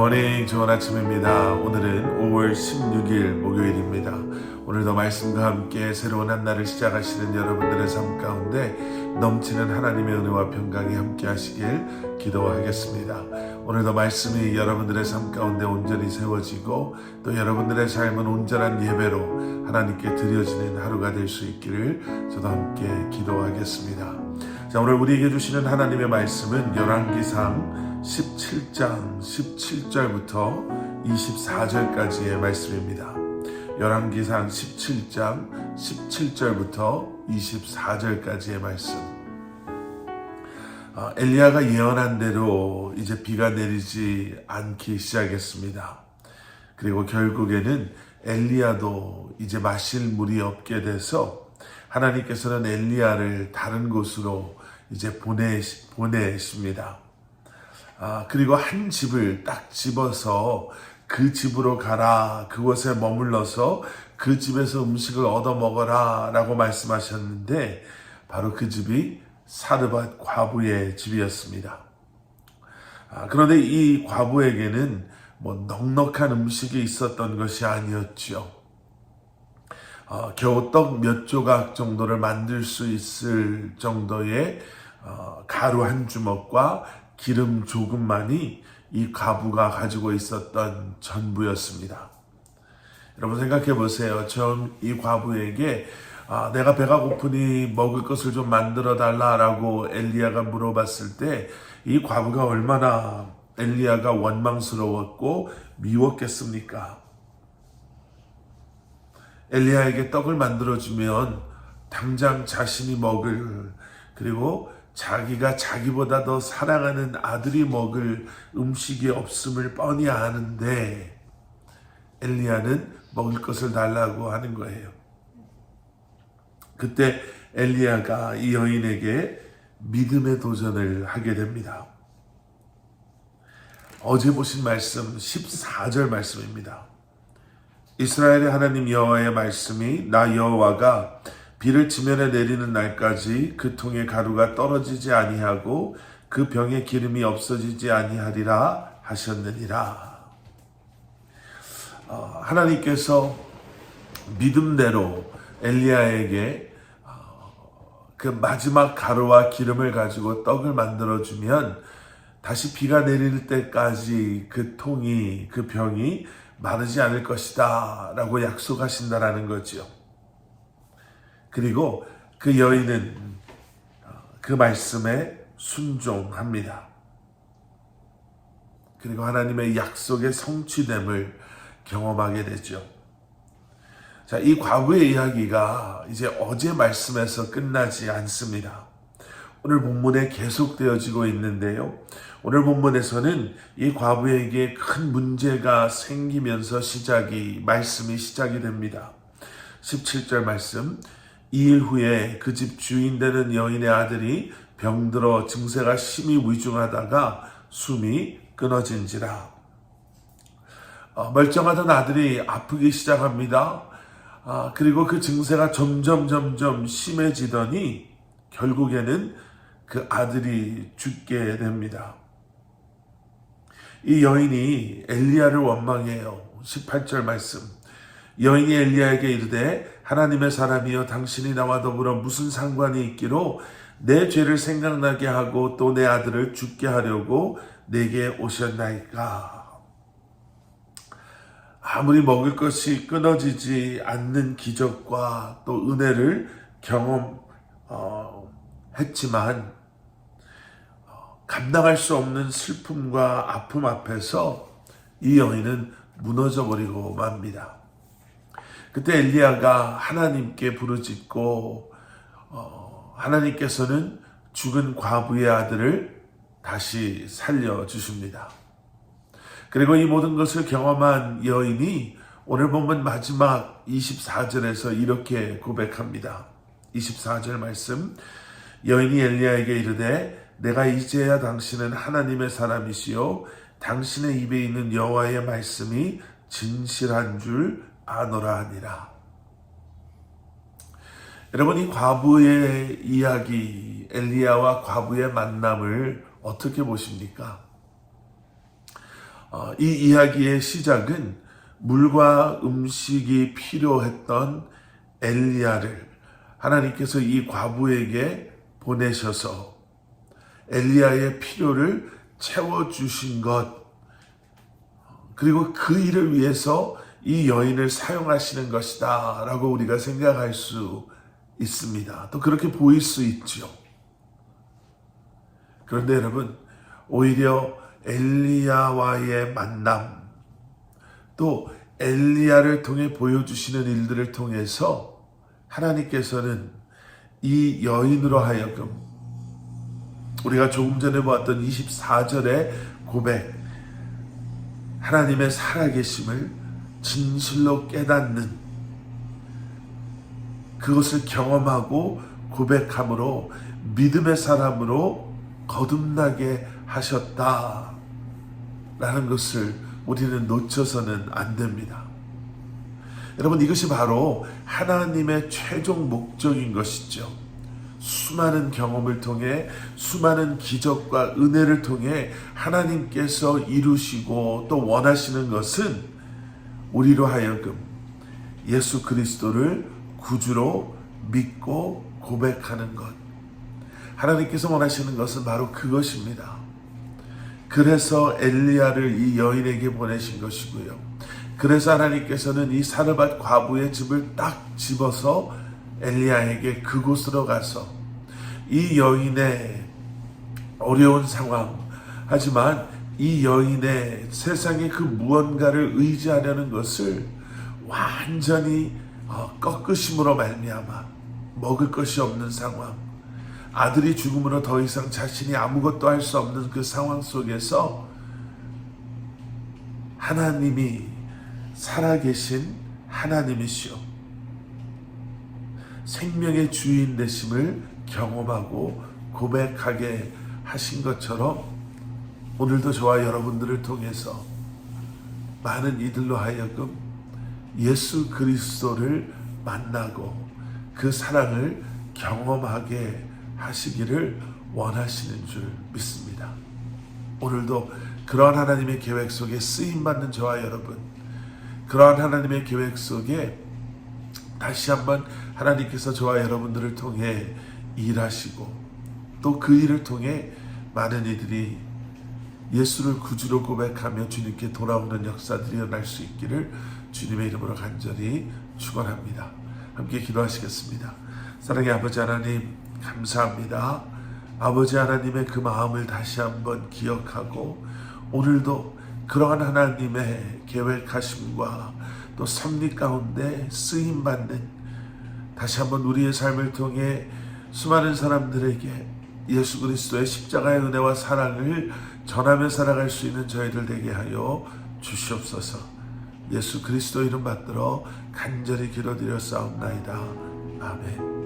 굿모닝 좋은 아침입니다. 오늘은 5월 16일 목요일입니다. 오늘도 말씀과 함께 새로운 한 날을 시작하시는 여러분들의 삶 가운데 넘치는 하나님의 은혜와 평강이 함께 하시길 기도하겠습니다. 오늘도 말씀이 여러분들의 삶 가운데 온전히 세워지고 또 여러분들의 삶은 온전한 예배로 하나님께 드려지는 하루가 될 수 있기를 저도 함께 기도하겠습니다. 자, 오늘 우리에게 주시는 하나님의 말씀은 열왕기상 17장 17절부터 24절까지의 말씀입니다. 열왕기상 17장 17절부터 24절까지의 말씀. 아, 엘리야가 예언한 대로 이제 비가 내리지 않기 시작했습니다. 그리고 결국에는 엘리야도 이제 마실 물이 없게 돼서 하나님께서는 엘리야를 다른 곳으로 이제 보내 보내십니다. 아, 그리고 한 집을 딱 집어서 그 집으로 가라. 그곳에 머물러서 그 집에서 음식을 얻어 먹어라. 라고 말씀하셨는데, 바로 그 집이 사르밧 과부의 집이었습니다. 아, 그런데 이 과부에게는 뭐 넉넉한 음식이 있었던 것이 아니었지요. 어, 겨우 떡 몇 조각 정도를 만들 수 있을 정도의 어, 가루 한 주먹과 기름 조금만이 이 과부가 가지고 있었던 전부였습니다. 여러분 생각해 보세요. 처음 이 과부에게 아, 내가 배가 고프니 먹을 것을 좀 만들어 달라라고 엘리야가 물어봤을 때 이 과부가 얼마나 엘리야가 원망스러웠고 미웠겠습니까? 엘리야에게 떡을 만들어 주면 당장 자신이 먹을 그리고 자기가 자기보다 더 사랑하는 아들이 먹을 음식이 없음을 뻔히 아는데 엘리야는 먹을 것을 달라고 하는 거예요. 그때 엘리야가 이 여인에게 믿음의 도전을 하게 됩니다. 어제 보신 말씀 14절 말씀입니다. 이스라엘의 하나님 여호와의 말씀이 나 여호와가 비를 지면에 내리는 날까지 그 통에 가루가 떨어지지 아니하고 그 병에 기름이 없어지지 아니하리라 하셨느니라. 어, 하나님께서 믿음대로 엘리야에게 어, 그 마지막 가루와 기름을 가지고 떡을 만들어 주면 다시 비가 내릴 때까지 그 통이 그 병이 마르지 않을 것이다 라고 약속하신다라는 거지요. 그리고 그 여인은 그 말씀에 순종합니다. 그리고 하나님의 약속의 성취됨을 경험하게 되죠. 자, 이 과거의 이야기가 이제 어제 말씀에서 끝나지 않습니다. 오늘 본문에 계속되어지고 있는데요. 오늘 본문에서는 이 과부에게 큰 문제가 생기면서 시작이, 말씀이 시작이 됩니다. 17절 말씀. 이 일 후에 그 집 주인 되는 여인의 아들이 병들어 증세가 심히 위중하다가 숨이 끊어진지라. 어, 멀쩡하던 아들이 아프기 시작합니다. 아, 그리고 그 증세가 점점 점점 심해지더니 결국에는 그 아들이 죽게 됩니다. 이 여인이 엘리야를 원망해요. 18절 말씀. 여인이 엘리야에게 이르되 하나님의 사람이여 당신이 나와 더불어 무슨 상관이 있기로 내 죄를 생각나게 하고 또 내 아들을 죽게 하려고 내게 오셨나이까. 아무리 먹을 것이 끊어지지 않는 기적과 또 은혜를 경험했지만 감당할 수 없는 슬픔과 아픔 앞에서 이 여인은 무너져 버리고 맙니다. 그때 엘리야가 하나님께 부르짖고 어, 하나님께서는 죽은 과부의 아들을 다시 살려 주십니다. 그리고 이 모든 것을 경험한 여인이 오늘 본문 마지막 24절에서 이렇게 고백합니다. 24절 말씀 여인이 엘리야에게 이르되 내가 이제야 당신은 하나님의 사람이시요 당신의 입에 있는 여호와의 말씀이 진실한 줄 아노라 하니라. 여러분 이 과부의 이야기 엘리야와 과부의 만남을 어떻게 보십니까? 어, 이 이야기의 시작은 물과 음식이 필요했던 엘리야를 하나님께서 이 과부에게 보내셔서 엘리야의 필요를 채워 주신 것, 그리고 그 일을 위해서 이 여인을 사용하시는 것이다. 라고 우리가 생각할 수 있습니다. 또 그렇게 보일 수 있죠. 그런데 여러분, 오히려 엘리야와의 만남, 또 엘리야를 통해 보여주시는 일들을 통해서 하나님께서는 이 여인으로 하여금 우리가 조금 전에 보았던 24절의 고백, 하나님의 살아계심을 진실로 깨닫는 그것을 경험하고 고백함으로 믿음의 사람으로 거듭나게 하셨다. 라는 것을 우리는 놓쳐서는 안 됩니다. 여러분, 이것이 바로 하나님의 최종 목적인 것이죠. 수많은 경험을 통해 수많은 기적과 은혜를 통해 하나님께서 이루시고 또 원하시는 것은 우리로 하여금 예수 그리스도를 구주로 믿고 고백하는 것. 하나님께서 원하시는 것은 바로 그것입니다. 그래서 엘리야를 이 여인에게 보내신 것이고요. 그래서 하나님께서는 이 사르밧 과부의 집을 딱 집어서 엘리야에게 그곳으로 가서 이 여인의 어려운 상황, 하지만 이 여인의 세상의 그 무언가를 의지하려는 것을 완전히 어, 꺾으심으로 말미암아 먹을 것이 없는 상황, 아들이 죽음으로 더 이상 자신이 아무것도 할 수 없는 그 상황 속에서 하나님이 살아계신 하나님이시오. 생명의 주인 되심을 경험하고 고백하게 하신 것처럼 오늘도 저와 여러분들을 통해서 많은 이들로 하여금 예수 그리스도를 만나고 그 사랑을 경험하게 하시기를 원하시는 줄 믿습니다. 오늘도 그러한 하나님의 계획 속에 쓰임 받는 저와 여러분, 그러한 하나님의 계획 속에 다시 한번 하나님께서 저와 여러분들을 통해 일하시고 또 그 일을 통해 많은 이들이 예수를 구주로 고백하며 주님께 돌아오는 역사들이 일어날 수 있기를 주님의 이름으로 간절히 축원합니다. 함께 기도하시겠습니다. 사랑의 아버지 하나님 감사합니다. 아버지 하나님의 그 마음을 다시 한번 기억하고 오늘도 그러한 하나님의 계획하심과 또 섭리 가운데 쓰임 받는 다시 한번 우리의 삶을 통해 수많은 사람들에게 예수 그리스도의 십자가의 은혜와 사랑을 전하며 살아갈 수 있는 저희들 되게 하여 주시옵소서. 예수 그리스도 이름 받들어 간절히 기도드려 싸움나이다. 아멘.